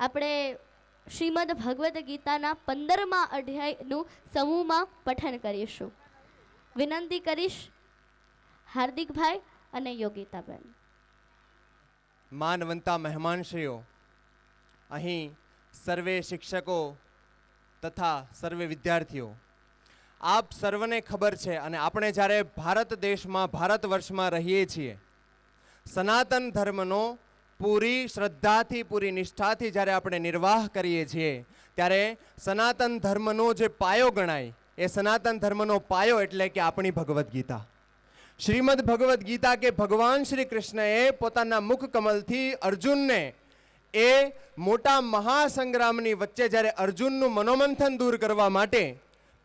આપણે શ્રીમદ ભગવદ્ ગીતાના પંદરમા અધ્યાયનું સમૂહમાં પઠન કરીશું. વિનંતી કરીશ હાર્દિકભાઈ અને યોગિતાબેન. માનવંતા મહેમાનશ્રીઓ, અહીં સર્વે શિક્ષકો તથા સર્વે વિદ્યાર્થીઓ, આપ સર્વને ખબર છે અને આપણે જ્યારે ભારત દેશમાં, ભારત વર્ષમાં રહીએ છીએ, સનાતન ધર્મનો પૂરી શ્રદ્ધાથી, પૂરી નિષ્ઠાથી જ્યારે આપણે નિર્વાહ કરીએ છીએ, ત્યારે સનાતન ધર્મનો જે પાયો ગણાય, એ સનાતન ધર્મનો પાયો એટલે કે આપણી ભગવદ્ ગીતા. શ્રીમદ ભગવદ્ ગીતા કે ભગવાન શ્રી કૃષ્ણએ પોતાના મુખ કમલથી અર્જુનને એ મોટા મહાસંગ્રામની વચ્ચે જ્યારે અર્જુનનું મનોમંથન દૂર કરવા માટે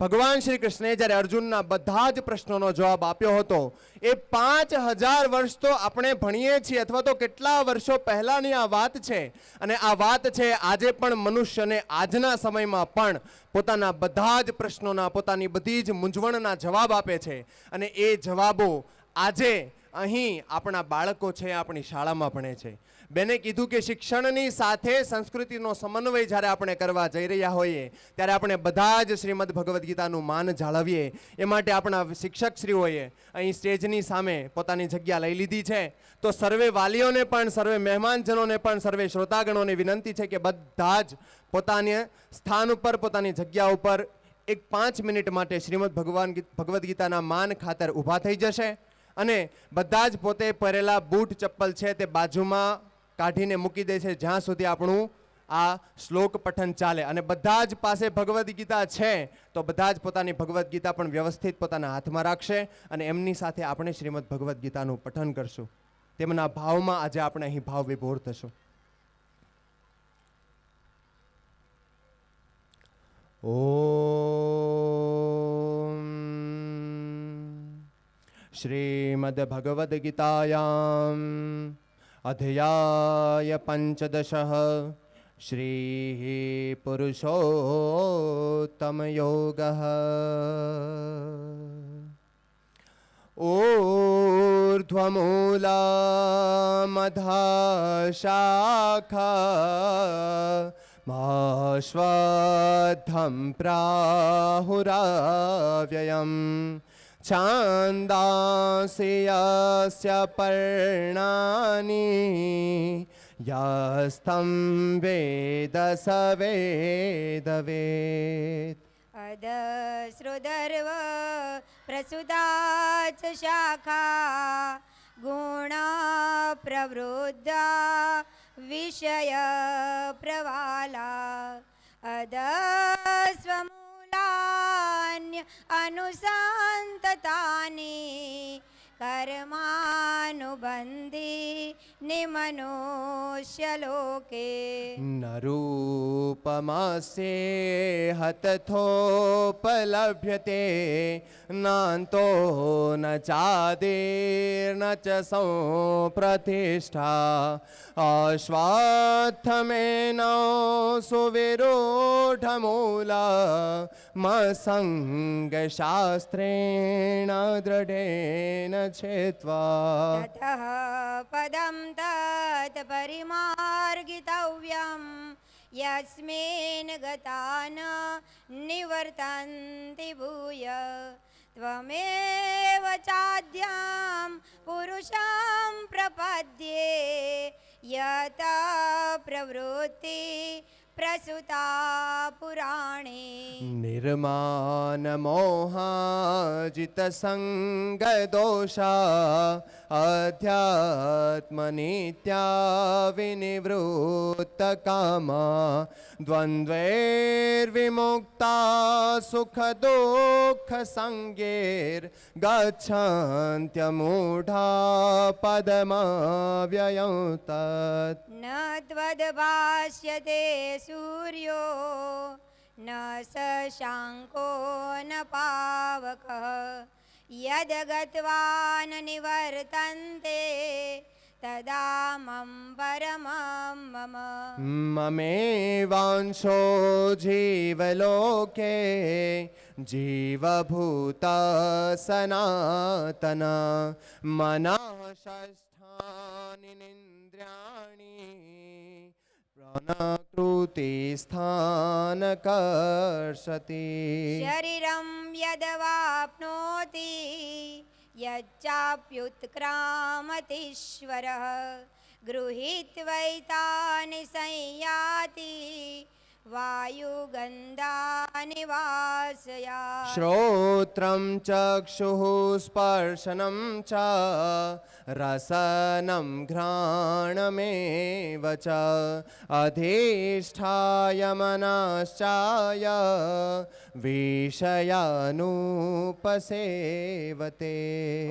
ભગવાન શ્રી કૃષ્ણે જ્યારે અર્જુનના બધા જ પ્રશ્નોનો જવાબ આપ્યો હતો, એ પાંચ હજાર વર્ષ તો આપણે ભણીએ છીએ અથવા તો કેટલા વર્ષો પહેલાંની આ વાત છે. અને આ વાત છે આજે પણ મનુષ્યને આજના સમયમાં પણ પોતાના બધા જ પ્રશ્નોના, પોતાની બધી જ મૂંઝવણના જવાબ આપે છે. અને એ જવાબો આજે અહીં આપણા બાળકો છે, આપણી શાળામાં ભણે છે. બેને કીધું કે શિક્ષણની સાથે સંસ્કૃતિનો સમન્વય જ્યારે આપણે કરવા જઈ રહ્યા હોઈએ, ત્યારે આપણે બધા જ શ્રીમદ ભગવદ્ ગીતાનું માન જાળવીએ. એ માટે આપણા શિક્ષકશ્રીઓએ અહીં સ્ટેજની સામે પોતાની જગ્યા લઈ લીધી છે. તો સર્વે વાલીઓને પણ, સર્વે મહેમાનજનોને પણ, સર્વે શ્રોતાગણોને વિનંતી છે કે બધા જ પોતાને સ્થાન ઉપર, પોતાની જગ્યા ઉપર એક પાંચ મિનિટ માટે શ્રીમદ ભગવાન ભગવદ્ ગીતાના માન ખાતર ઊભા થઈ જશે. અને બધા જ પોતે પહેરેલા બૂટ ચપ્પલ છે તે બાજુમાં કાઢીને મૂકી દે છે. જ્યાં સુધી આપણું આ શ્લોક પઠન ચાલે. અને બધા જ પાસે ભગવદ્ ગીતા છે, તો બધા જ પોતાની ભગવદ્ ગીતા પણ વ્યવસ્થિત પોતાના હાથમાં રાખશે અને એમની સાથે આપણે શ્રીમદ ભગવદ્ ગીતાનું પઠન કરશું. તેમના ભાવમાં આજે આપણે અહીં ભાવ વિભોર થશું. ॐ श्रीमद्भगवद्गीतायाम् अध्याय पञ्चदशः श्रीः पुरुषोत्तमयोगः। ऊर्ध्वमूलामधाशाखा माश्वद्धं प्राहुराव्ययम् छान्दांसि यस्य पर्णानि यस्तं वेद स वेदवेत् अदश्रुदर्व प्रसुता च शाखा गुणा प्रवृद्धा विषयप्रवाला अदस्वमूलान्य अनुसन्ततानि कर्मानुबन्धि ને મનુષ્યલોકે ન રૂપમાસ્ય હતથોપલભ્યતે નાંતો ન ચાદેર્ન ચ સંપ્રતિષ્ઠા. અશ્વાથમેન સુવિરોઢમૂલમસંગશાસ્ત્રેણ દ્રઢેન છેત્વા. તતઃ પદ पदं तत् परिमार्गितव्यं। यस्मिन् गता न निवर्तन्ति भूय। त्वमेव चाद्यां पुरुषं प्रपद्ये। यता प्रवृत्ति प्रसुता पुराणे। निर्मानमोहाजितसङ्गदोषा अध्यात्मनित्या विनिवृत्तकामा द्वन्द्वैर्विमुक्ता सुखदुःखसङ्गैर्गच्छन्त्यमूढा पदमव्ययं तत् न त्वद्भाष्यते सूर्यो न शशाङ्को न पावकः યદગત્વા ન નિવર્તન્તે તદા મમ પરમં મમ મમેવાંશો જીવલોકે જીવભૂત સનાતન મનઃ ષષ્ઠાનિન્દ્રિયાણી निन्द्रियाणि कृति स्थानकर्षति शरीरं यदवाप्नोति यच्चाप्युत्क्रामतीश्वरः गृहीत्वैतानि संयाति वायुगन्धानि वासया श्रोत्रं चक्षुः स्पर्शनं च रसनं घ्राणमेव च अधिष्ठाय मनश्चाय विषयानुपसेवते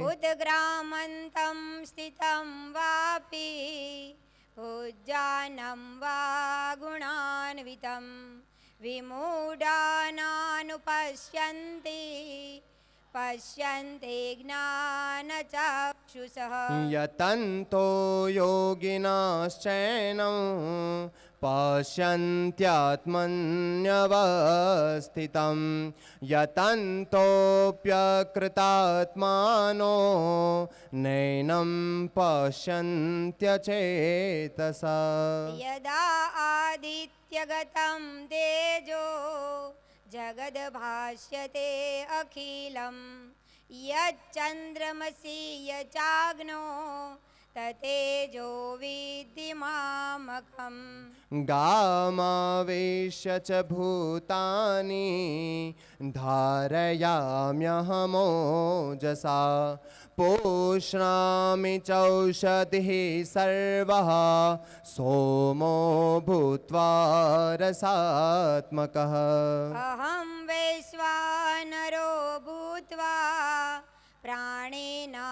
उद्ग्रामन्तं स्थितं वापि उज्जानं वा गुणान्वितं विमूढानानुपश्यन्ति। पश्यन्ते ज्ञानचक्षुषः। यतन्तो योगिनाश्चैनं पश्यन्त्यात्मन्यवस्थितं यतन्तोऽप्यकृतात्मानो नैनं पश्यन्त्यचेतसा यदा आदित्यगतं तेजो जगद्भाष्यते अखिलं यच्चन्द्रमसि यचाग्नो ततेजो विद्धि मामकम् गामावेश्य च भूतानि धारयाम्यहमोजसा पोष्णामि चौषधिः सर्वः सोमो भूत्वा रसात्मकः अहं वैश्वानरो भूत्वा प्राणेना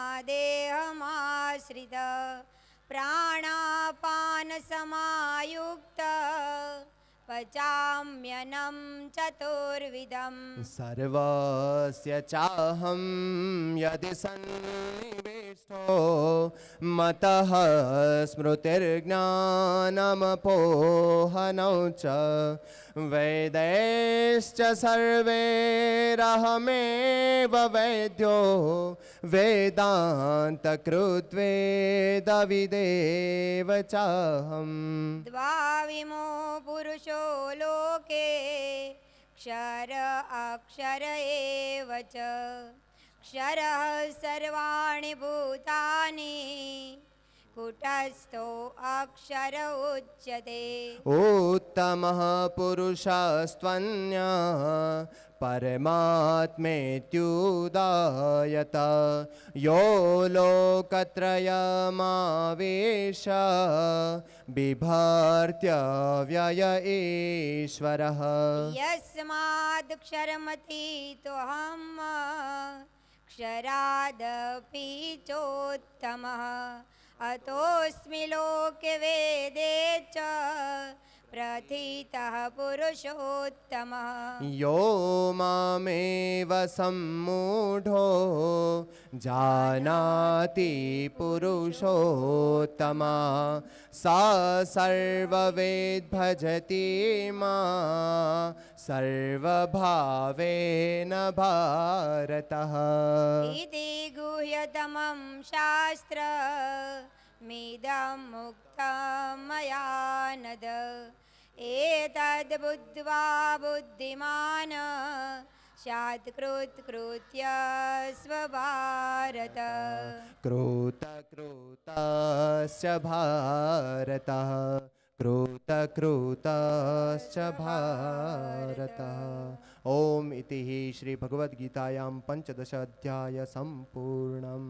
देहमाश्रित प्राणापानसमायुक्त। पचाम्यनं चतुर्विधम्। सर्वस्य चाहं यदि सन्निवेष्टो मतः स्मृतिर्ज्ञानमपोहनौ च वेदैश्च सर्वैरहमेव वैद्यो वेदान्तकृद्वेदविदेव चाहम् द्वाविमो पुरुषो लोके क्षर अक्षर एव च क्षरः सर्वाणि भूतानि कुटस्थो अक्षर उच्यते उत्तमः पुरुषस्त्वन्यः परमात्मेत्युदायत यो लोकत्रयमावेश बिभर्त्यव्यय ईश्वरः यस्मादक्षरमतीतोऽहम् अक्षरादपि चोत्तमः। अतोऽस्मि लोके वेदे च प्रथितः पुरुषोत्तमः यो मामेव सम्मूढो जानाति पुरुषोत्तमा सा सर्ववेद् भजति मा सर्वभावेन भारतः इति गुह्यतमं शास्त्रमिदमुक्तं मया नद एतद्बुद्ध्वा बुद्धिमान् स्यात्कृत्कृत्य स्वभारत। कृतकृतश्च भारतः कृतकृतश्च भारतः। ॐ इति हि श्रीभगवद्गीतायां पञ्चदश अध्याय सम्पूर्णम्